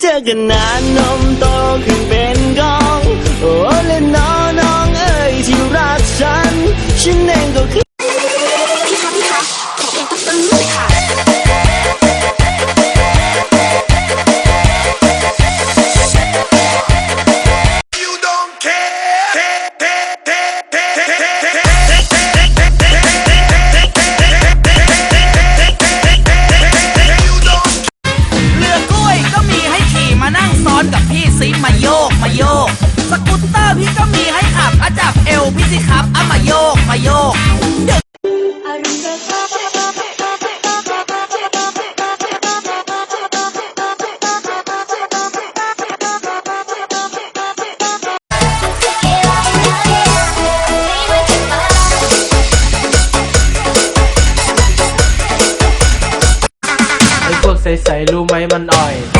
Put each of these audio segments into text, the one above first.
เจอกันนานนมโตขึ้นเป็นกอง โอ้เล่น้องน้ พี่ก็มีให้ขับอาจับเอวพี่สิครับเอามาโยกมาโยกไอ้พวกใสๆรู้ไหมมันอ่อย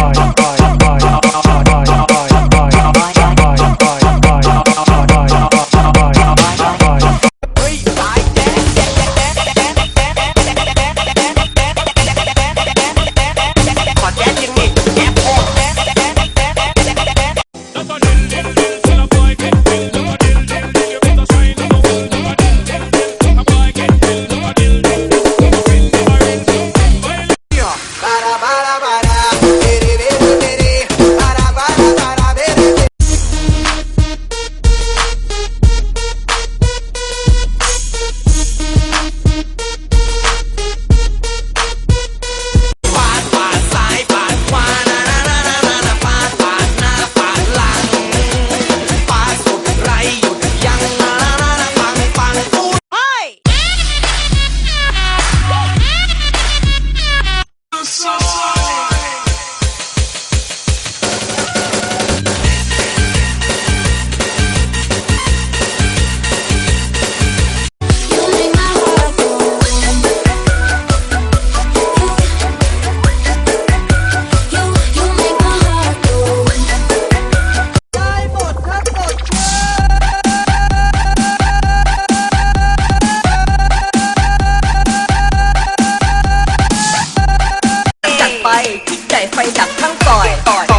ใจไฟดับทั้งซอย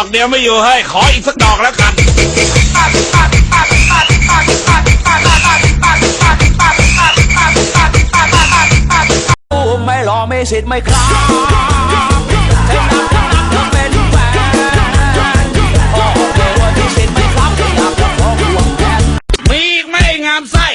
อกเดียวไม่อยู่ให้ขออีกสักดอกแล้วกันไม่รอไม่สิทธิ์ไม่ครับแต่นักนักก็เป็นแฟนโอ้โหวันที่สิทไม่ครับที่นักก็พอควงแทนมีอีไม่งามไส้